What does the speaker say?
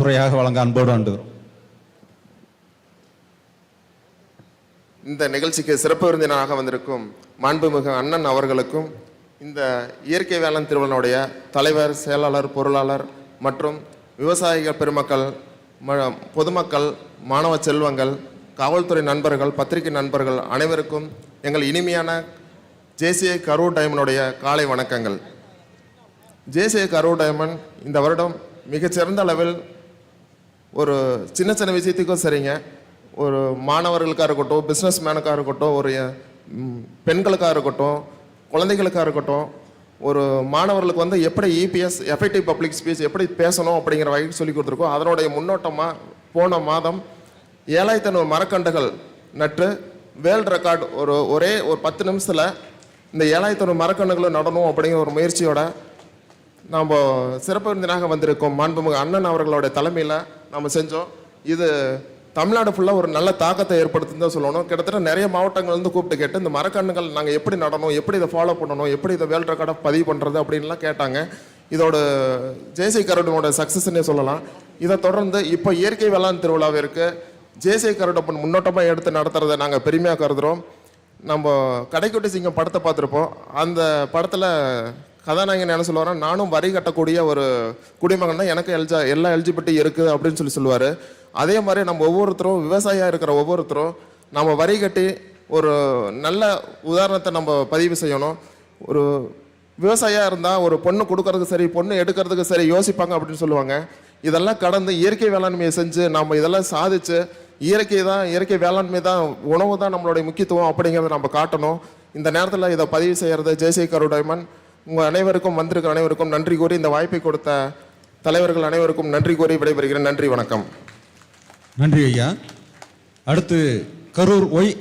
துறையாக வழங்க அன்போடு அண்டுகிறோம் இந்த நிகழ்ச்சிக்கு சிறப்பு விருந்தினராக வந்திருக்கும் மாண்புமிகு அண்ணன் அவர்களுக்கும் இந்த இயற்கை வேளாண் திருவிழனுடைய தலைவர் செயலாளர் பொருளாளர் மற்றும் விவசாயிகள் பெருமக்கள் ம- பொதுமக்கள் மாணவ செல்வங்கள் காவல்துறை நண்பர்கள் பத்திரிகை நண்பர்கள் அனைவருக்கும் எங்கள் இனிமையான ஜேசிஐ கரூர் டைமனுடைய காலை வணக்கங்கள். ஜேசிஐ கரூர் டைமன் இந்த வருடம் மிகச்சிறந்த அளவில் ஒரு சின்ன சின்ன விஷயத்துக்கும் சரிங்க. ஒரு மாணவர்களுக்காக இருக்கட்டும் பிஸ்னஸ் மேனுக்காக இருக்கட்டும் ஒரு பெண்களுக்காக இருக்கட்டும் குழந்தைகளுக்காக இருக்கட்டும் ஒரு மாணவர்களுக்கு வந்து எப்படி இபிஎஸ் எஃபெக்டிவ் பப்ளிக் ஸ்பீச் எப்படி பேசணும் அப்படிங்கிற வகைக்கு சொல்லி கொடுத்துருக்கோம். அதனுடைய முன்னோட்டமாக போன மாதம் ஏழாயிரத்தி ஐநூறு மரக்கண்டுகள் நட்டு வேர்ல்டு ரெக்கார்ட் ஒரு ஒரே ஒரு பத்து நிமிஷத்தில் இந்த ஏழாயிரத்தி ஐநூறு மரக்கண்டுகளும் நடணும் அப்படிங்கிற ஒரு முயற்சியோட நாம் சிறப்பு விருந்தினாக வந்திருக்கோம். மாண்புமிகு அண்ணன் அவர்களுடைய தலைமையில் நம்ம செஞ்சோம். இது தமிழ்நாடு ஃபுல்லாக ஒரு நல்ல தாக்கத்தை ஏற்படுத்துன்னு தான் சொல்லணும். கிட்டத்தட்ட நிறைய மாவட்டங்கள்லேருந்து கூப்பிட்டு கேட்டு இந்த மரக்கண்ணுகள் நாங்கள் எப்படி நடணும் எப்படி இதை ஃபாலோ பண்ணணும் எப்படி இதை வேல்ட் ரெக்கார்டை பதிவு பண்ணுறது அப்படின்லாம் கேட்டாங்க. இதோட ஜேசி கருடனோட சக்ஸஸ்ன்னே சொல்லலாம். இதை தொடர்ந்து இப்போ இயற்கை வேளாண் திருவிழாவிற்கு ஜேசி கருடப்பன் முன்னோட்டமாக எடுத்து நடத்துகிறத நாங்கள் பெருமையாக கருதுகிறோம் நம்ம கடைக்குட்டி சிங்கம் படத்தை பார்த்துருப்போம். அந்த படத்தில் கதாநாயகன் என்ன சொல்லுவாரா நானும் வரி கட்டக்கூடிய ஒரு குடிமகன் தான் எனக்கு எல்ஜா எல்லா எலிஜிபிலிட்டி இருக்குது அப்படின்னு சொல்லி சொல்லுவார். அதே மாதிரி நம்ம ஒவ்வொருத்தரும் விவசாயியாக இருக்கிற ஒவ்வொருத்தரும் நம்ம வரி கட்டி ஒரு நல்ல உதாரணத்தை நம்ம பதிவு செய்யணும். ஒரு விவசாயியாக இருந்தால் ஒரு பொண்ணு கொடுக்கறதுக்கு சரி பொண்ணு எடுக்கிறதுக்கு சரி யோசிப்பாங்க அப்படின்னு சொல்லுவாங்க. இதெல்லாம் கடந்து இயற்கை வேளாண்மையை செஞ்சு நம்ம இதெல்லாம் சாதிச்சு இயற்கை தான் இயற்கை வேளாண்மை தான் உணவு தான் நம்மளுடைய முக்கியத்துவம் அப்படிங்கிறத நம்ம காட்டணும். இந்த நேரத்தில் இதை பதிவு செய்கிறது ஜெய்சேகர் கருடைமன் உங்கள் அனைவருக்கும் வந்திருக்கிற அனைவருக்கும் நன்றி கூறி இந்த வாய்ப்பை கொடுத்த தலைவர்கள் அனைவருக்கும் நன்றி கூறி விடைபெறுகிறேன். நன்றி வணக்கம். நன்றி ஐயா. அடுத்து கரூர் ஒய்